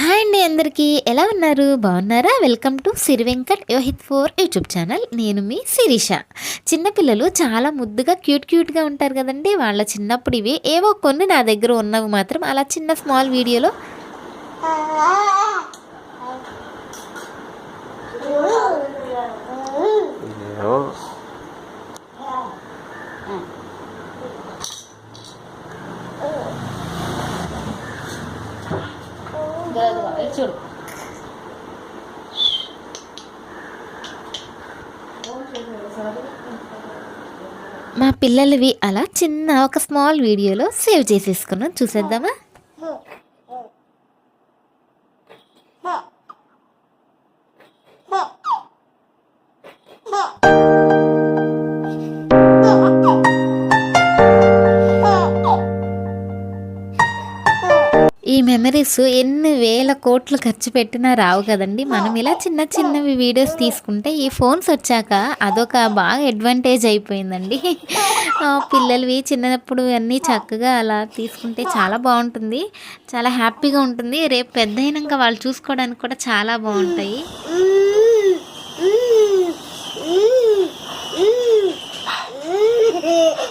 Hi అండి అందరికీ. ఎలా ఉన్నారు? బాగున్నారా? Welcome to Siri Venkat Yohith four YouTube channel. నేను మీ శిరీష. చిన్నపిల్లలు చాలా ముద్దుగా క్యూట్ క్యూట్గా ఉంటారు కదండి. వాళ్ళ చిన్నప్పుడు ఇవి ఏవో కొన్ని నా దగ్గర ఉన్నవి మాత్రం అలా చిన్న స్మాల్ వీడియోలో అయ్యో చూడు మా పిల్లలవి అలా చిన్న ఒక స్మాల్ వీడియోలో సేవ్ చేసేసుకున్నాం. చూసేద్దామా? ఈ ఎన్ని వేల కోట్లు ఖర్చు పెట్టినా రావు కదండి. మనం ఇలా చిన్న చిన్నవి వీడియోస్ తీసుకుంటే ఈ ఫోన్స్ వచ్చాక అదొక బాగా అడ్వాంటేజ్ అయిపోయిందండి. పిల్లలవి చిన్నప్పుడు అన్నీ చక్కగా అలా తీసుకుంటే చాలా బాగుంటుంది. చాలా హ్యాపీగా ఉంటుంది. రేపు పెద్ద అయినాక వాళ్ళు చూసుకోవడానికి కూడా చాలా బాగుంటాయి. Mm-hmm. Mm-hmm. Mm-hmm.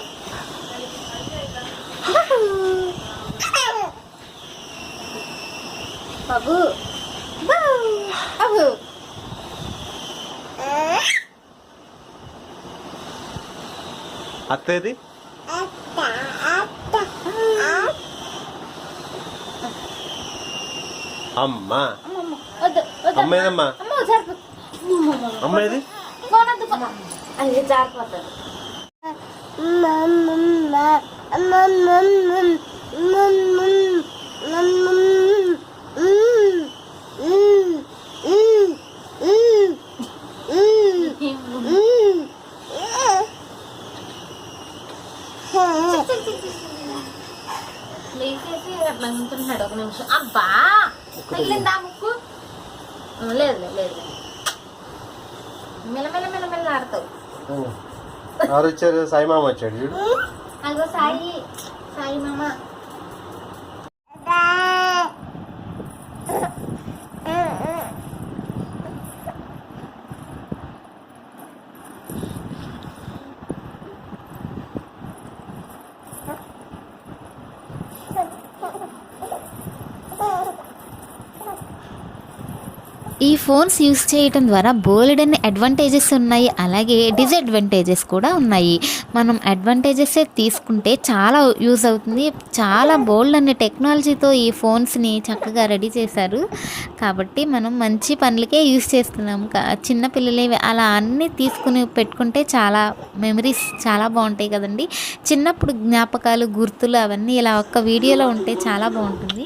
బాబు బాబు అత్తేది అమ్మా. వద్దు వద్దు. అమ్మ ఏదమ్మా అమ్మ సరిపో అమ్మ ఏది ఫోన్ వద్దు అది జారిపోతుంది లేచేసి అట్లా ఉంటున్నాడు ఒక నిమిషం అబ్బా తగిలిందా ముక్కు ఆ, లేదు లేదు మెల్లమెల్ల మెల్లమెల్ల ఆడతావు. సాయి మామ వచ్చాడు చూడు. సాయి సాయి మామ ఈ ఫోన్స్ యూస్ చేయటం ద్వారా బోలెడన్ని అడ్వాంటేజెస్ ఉన్నాయి అలాగే డిసడ్వాంటేజెస్ కూడా ఉన్నాయి. మనం అడ్వాంటేజెస్ తీసుకుంటే చాలా యూజ్ అవుతుంది. చాలా బోల్డ్ అనే టెక్నాలజీతో ఈ ఫోన్స్ని చక్కగా రెడీ చేశారు. కాబట్టి మనం మంచి పనులకే యూస్ చేస్తున్నాం. చిన్నపిల్లలే అలా అన్నీ తీసుకుని పెట్టుకుంటే చాలా మెమరీస్ చాలా బాగుంటాయి కదండి. చిన్నప్పుడు జ్ఞాపకాలు గుర్తులు అవన్నీ ఇలా ఒక్క వీడియోలో ఉంటే చాలా బాగుంటుంది.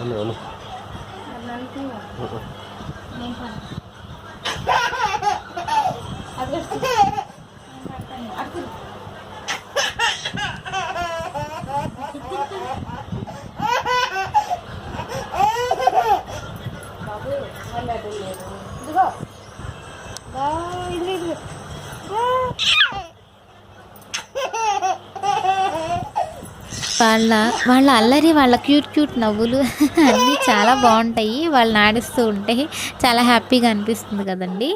అను అను ఇదిగో దా, ఇదిగో, ఇదిగో. వాళ్ళ వాళ్ళ అల్లరి వాళ్ళ క్యూట్ క్యూట్ నవ్వులు అన్నీ చాలా బాగుంటాయి. వాళ్ళని నాడిస్తూ ఉంటే చాలా హ్యాపీగా అనిపిస్తుంది కదండి.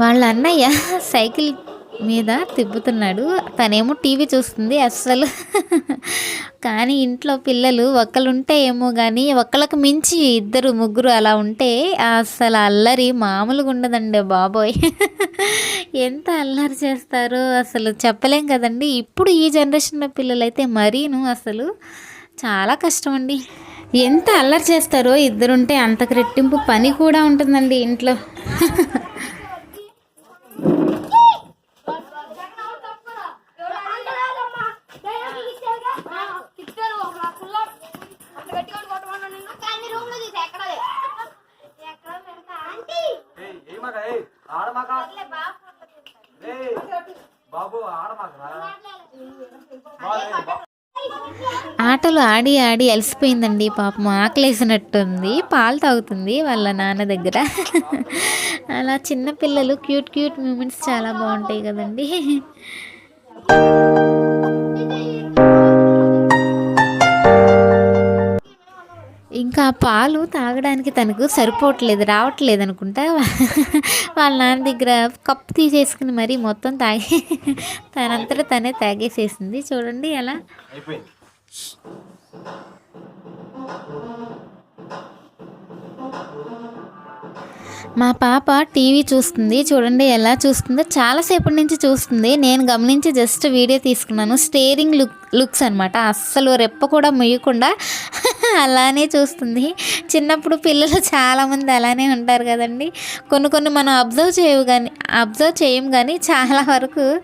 వాళ్ళ అన్నయ్య సైకిల్ మీద తిప్పుతున్నాడు. తనేమో టీవీ చూస్తుంది అస్సలు. కానీ ఇంట్లో పిల్లలు ఒక్కలుంటే ఏమో కానీ ఒకళ్ళకు మించి ఇద్దరు ముగ్గురు అలా ఉంటే అస్సలు అల్లరి మామూలుగా ఉండదండి బాబోయ్. ఎంత అల్లరి చేస్తారో అసలు చెప్పలేం కదండి. ఇప్పుడు ఈ జనరేషన్లో పిల్లలైతే మరీను అసలు. చాలా కష్టం అండి ఎంత అల్లరి చేస్తారో ఇద్దరుంటే అంతకు రెట్టింపు పని కూడా ఉంటుందండి ఇంట్లో. ఆడమాక ఆటలు ఆడి ఆడి అలసిపోయిందండి పాపం ఆకలేసినట్టుంది పాలు తాగుతుంది వాళ్ళ నాన్న దగ్గర. అలా చిన్నపిల్లలు క్యూట్ క్యూట్ మూమెంట్స్ చాలా బాగుంటాయి కదండి. ఇంకా ఆ పాలు తాగడానికి తనకు సరిపోవట్లేదు రావట్లేదు అనుకుంటా. వాళ్ళ నాన్న దగ్గర కప్పు తీసేసుకుని మరీ మొత్తం తాగి తనంతట తనే తాగేసేసింది. చూడండి ఎలా. అయిపోయింది. మా పాప టీవీ చూస్తుంది చూడండి ఎలా చూస్తుందో చాలాసేపటి నుంచి చూస్తుంది. నేను గమనించి జస్ట్ వీడియో తీసుకున్నాను. స్టేరింగ్ లుక్ లుక్స్ అనమాట అస్సలు రెప్ప కూడా ముయ్యకుండా అలానే చూస్తుంది. చిన్నప్పుడు పిల్లలు చాలామంది అలానే ఉంటారు కదండి. కొన్ని కొన్ని మనం అబ్జర్వ్ చేయవు కానీ అబ్జర్వ్ చేయం కానీ చాలా వరకు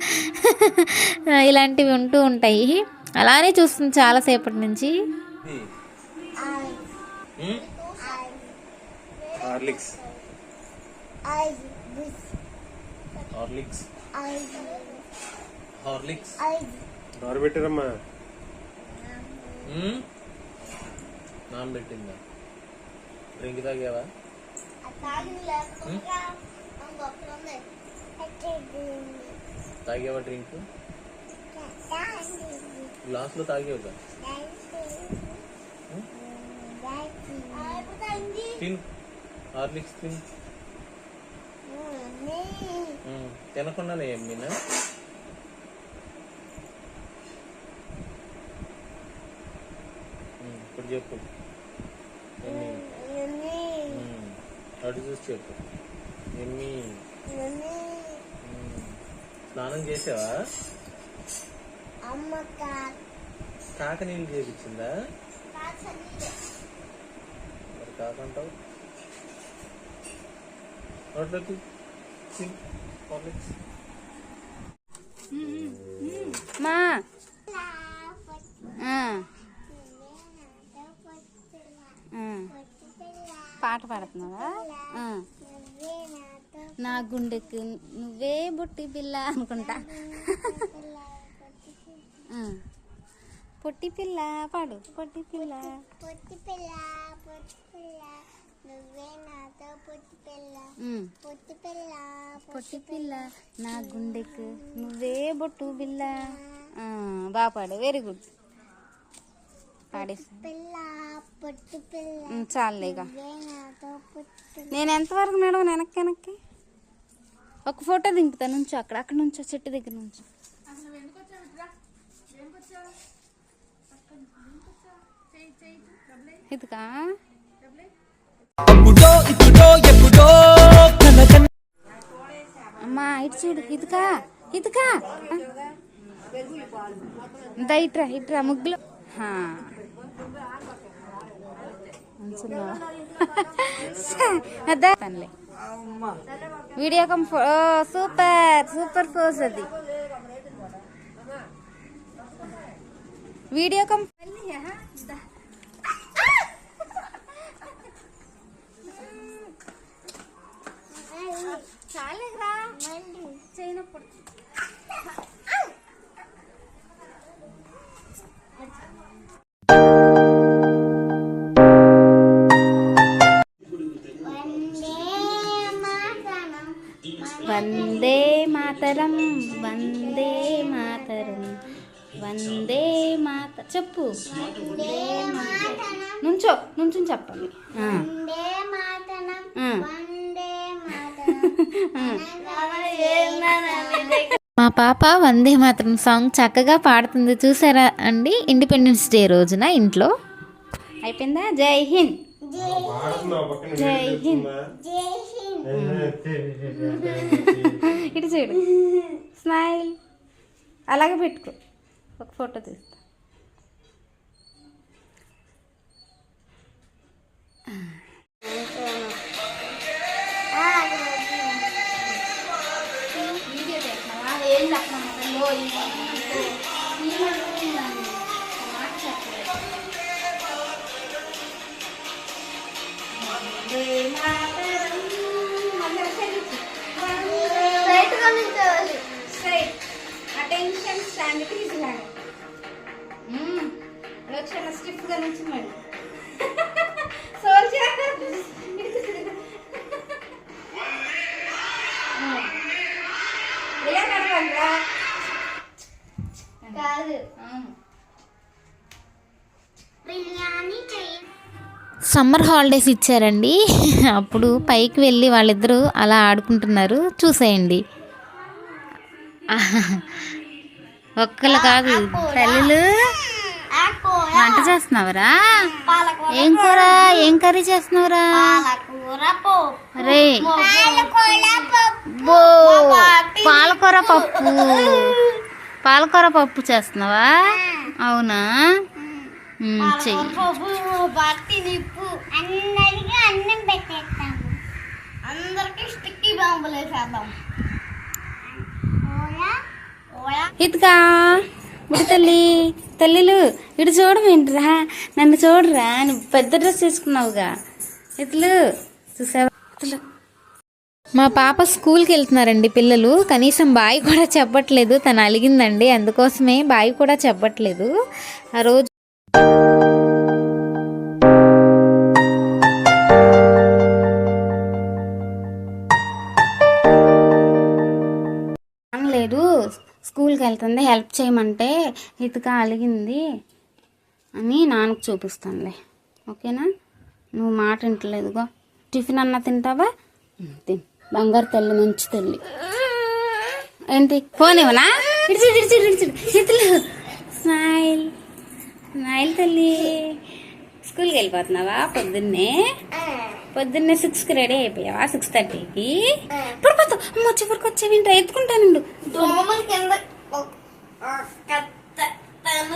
ఇలాంటివి ఉంటూ ఉంటాయి. అలానే చూస్తుంది చాలాసేపటి నుంచి. Hmm. Hmm? Horlicks Horlicks Horlicks ఎవరు పెట్టారమ్మా. నానబెట్టిందా డ్రింక్ తాగావా? తాగావా డ్రింక్? గ్లాసులో తాగేవుగా? తిను. హార్లిక్స్ తిను. తినకుండానే ఏం మీనా? ఇప్పుడు చెప్పు. అటు చూసి చెప్పు. ఎన్ని? ఉమ్, స్నానం చేసావా? కాక నీళ్ళు చేపించిందా? మరి కాకంటావు నోట్లోకి మా. పాట పాడుతున్నావా? నా గుండెకు నువ్వే బుట్టి పిల్ల అనుకుంటా. పొట్టి పిల్ల పాడు పొట్టి పిల్ల. పొట్టి పిల్ల పొట్టి పిల్ల నువ్వే నాతో పొట్టి పిల్ల ఉమ్. పొట్టి పిల్ల పొట్టి పిల్ల నా గుండెకు నువ్వే బొట్టు బిల్ల. ఆ, బాగా పాడు వెరీ గుడ్ పాడేసి. పిల్ల పిల్ల ఇక పొట్టి నేను ఎంతవరకు నడవ వెనక్కి వెనక్కి? ఒక ఫోటో దింపుతా నుంచో అక్కడ అక్కడ నుంచో చెట్టు దగ్గర నుంచో. ఇదిగా. అమ్మా ఇటు చూడు ఇదికా ఇదికా దా ఇట్రా ఇట్రా ముగ్గులు. అదా. తనలే వీడియో కం సూపర్ సూపర్ ఫోజ్ అది. వీడియో కం చాలేరా చేయనప్పుడు. వందే మాతరం వందే మాతరం వందే మాత చెప్పు. నుంచో నుంచుని చెప్పండి ఆ. వందే మాతనం ఆ. వందే మా పాప వందే మాత్రం సాంగ్ చక్కగా పాడుతుంది. చూసారా అండి? ఇండిపెండెన్స్ డే రోజున ఇంట్లో. అయిపోయిందా? జై హింద్. జై హింద్. ఇటు చూడు. స్మైల్. అలాగే పెట్టుకో. ఒక ఫోటో తీస్తా. పోయి అటెన్షన్ స్టాండ్ క్రీజ్ కానీ చాలా స్టిఫ్గా నుంచి మళ్ళీ కాదు. బిర్యానీ సమ్మర్ హాలిడేస్ ఇచ్చారండి. అప్పుడు పైకి వెళ్ళి వాళ్ళిద్దరూ అలా ఆడుకుంటున్నారు. చూసేయండి. ఒక్కళ్ళు కాదు తల్లులు. వంట చేస్తున్నావురా? ఏం కూర? ఏం కర్రీ చేస్తున్నావురా? పాలకూర పప్పు రే. పాలకూర పప్పు. పాలకూర పప్పు చేస్తున్నావా? అవునా? చెయ్యి. ఇదిగా ఇప్పుడు తల్లి తల్లిలు ఇటు చూడమేంటిరా నన్ను చూడరా? నువ్వు పెద్ద డ్రెస్ వేసుకున్నావుగా. ఇతలు చూసావా? మా పాప స్కూల్కి వెళ్తున్నారండి పిల్లలు. కనీసం బాయ్ కూడా చెప్పట్లేదు. తను అలిగిందండి. అందుకోసమే బాయ్ కూడా చెప్పట్లేదు. ఆ రోజు లేదు. స్కూల్కి వెళ్తుంది. హెల్ప్ చేయమంటే ఇతక అలిగింది అని నాన్నకు చూపిస్తానులే ఓకేనా? నువ్వు మాట వింటలేదుగో. టిఫిన్ అన్న తింటావా? ఉమ్, బంగారు తల్లి మంచి తల్లి. ఏంటి? ఫోన్ ఇవ్వనా? చేతులు స్మైల్. స్మైల్ తల్లి. స్కూల్కి వెళ్ళిపోతున్నావా? పొద్దున్నే? పొద్దున్నే సిక్స్కి రెడీ అయిపోయావా? సిక్స్ థర్టీకి? పడిపోతావు అమ్మ చివరికి వచ్చేవింటా ఎత్తుకుంటానుండు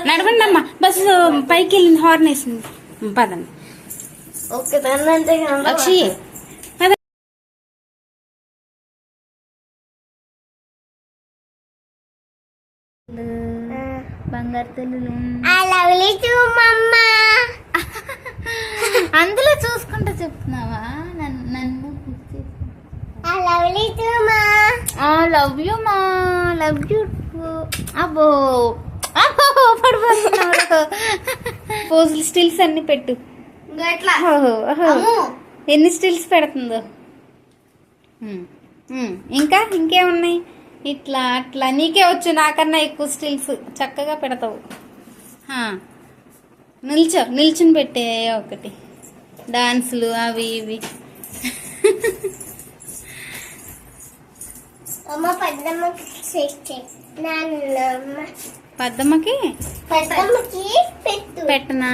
నడవండి అమ్మా. బస్సు పైకి వెళ్ళింది. హార్న్ వేసింది. పదండి. ఒక బంగారు తల్లులు ఐ లవ్ యూ టు మమ్మా అందులో చూసుకుంటా చెప్తున్నావా? నన్ను లవ్ యూ టు మా లవ్ యూ మా లవ్ యూ అబ్బో. అబ్బో పడిపోతున్నావు పోజులు స్టిల్స్ అన్ని పెట్టు. ఎన్ని స్టిల్స్ పెడుతుందో. ఇంకా ఇంకేమున్నాయి? ఇట్లా అట్లా. నీకే వచ్చు నాకన్నా ఎక్కువ స్టిల్స్. చక్కగా పెడతావు. నిల్చో. నిల్చుని పెట్టే ఒకటి. డాన్సులు అవి ఇవి. పెద్దమ్మకి పెట్టనా?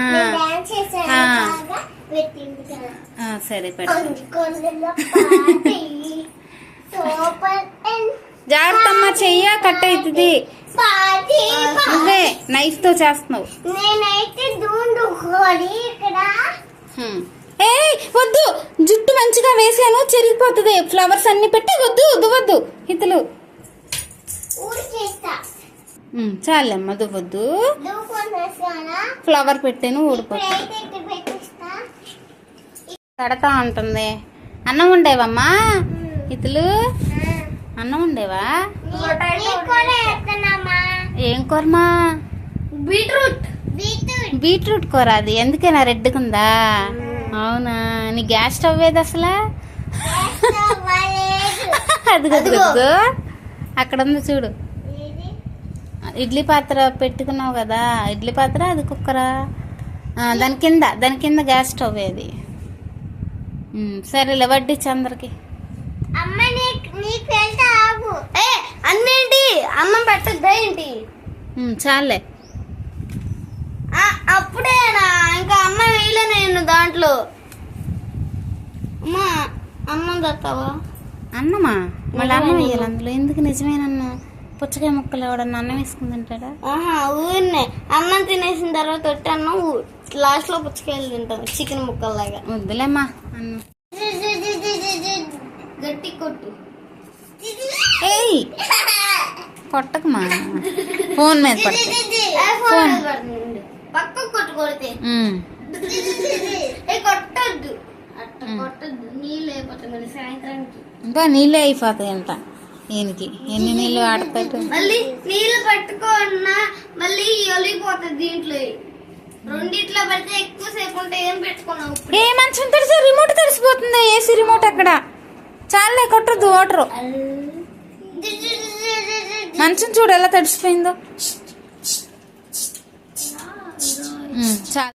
సరే పెట్ట. కొన్ని కొండల పాటి సూపర్ అండ్ జాగ్రత్త అమ్మా చెయ్య కట్ అవుతుంది నువ్వే నైఫ్తో చేస్తున్నావు. ఏయ్ వద్దు. జుట్టు మంచిగా వేసాను చెరిగిపోతుంది. ఫ్లవర్స్ అన్ని పెట్టి వద్దు దువ్వద్దు ఇతలు. చాలమ్మ దువ్వద్దు ఫ్లవర్ పెట్టాను ఊడిపోతుంది పెట్టిస్తా. తడతా ఉంటుంది. అన్నం ఉండేవమ్మా ఇతలు. అన్నం ఉండేవా ఏం కూరమా? బీట్రూట్. బీట్రూట్. బీట్రూట్ కూర అది. ఎందుకేనా రెడ్గా ఉందా? అవునా? నీ గ్యాస్ స్టవ్ ఏది అసలు? అదిగో. అదిగో అక్కడ ఉంది చూడు. ఇడ్లీ పాత్ర పెట్టుకున్నావు కదా. ఇడ్లీ పాత్ర అది కుక్కర? ఆ, దాని కింద దాని కింద గ్యాస్ స్టవ్ అది సరేలే వడ్డించు అందరికి. ఏ అన్నేంటి? అన్నం పెట్టద్దా ఏంటి? చాలే. అప్పుడేనా? ఇంకా అమ్మ వేయలే నేను దాంట్లో. అమ్మా అన్నం తెస్తావా? అన్నమా? మళ్ళీ అన్నం వేయాలి అందులో. ఎందుకు నిజమైన అన్నం పుచ్చకాయ ముక్కలు ఎవడన్నా అన్నం వేసుకుని తింటాడా? ఆహా ఊరినే. అన్నం తినేసిన తర్వాత ఒట్టి అన్నం లాస్ట్లో పుచ్చకాయలు తింటాం చికెన్ ముక్కల్లాగా. వద్దులేమ్మా అన్నం. గట్టి కొట్టు. ఏయ్! కొట్టకమా? ఫోన్ మీద పక్క. ఏ కొట్టద్దు. నీళ్ళు అయిపోతాయి సాయంత్రానికి. ఇంకా నీళ్ళే అయిపోతాయంట ఈయనకి. ఎన్ని నీళ్ళు వాడతాడు మళ్ళీ నీళ్ళు పట్టుకున్నా మళ్ళీ ఒలిగిపోతుంది దీంట్లో. రెండిట్లో పెడితే ఎక్కువసేపు ఉంటే ఏం పెట్టుకున్నావు ఏ మంచం తెరిచి రిమోట్ తెరిసిపోతుంది ఏసీ రిమోట్ అక్కడ చాలే కొట్టద్దు వాటర్. మంచం చూడు ఎలా తడిసిపోయిందో చాలా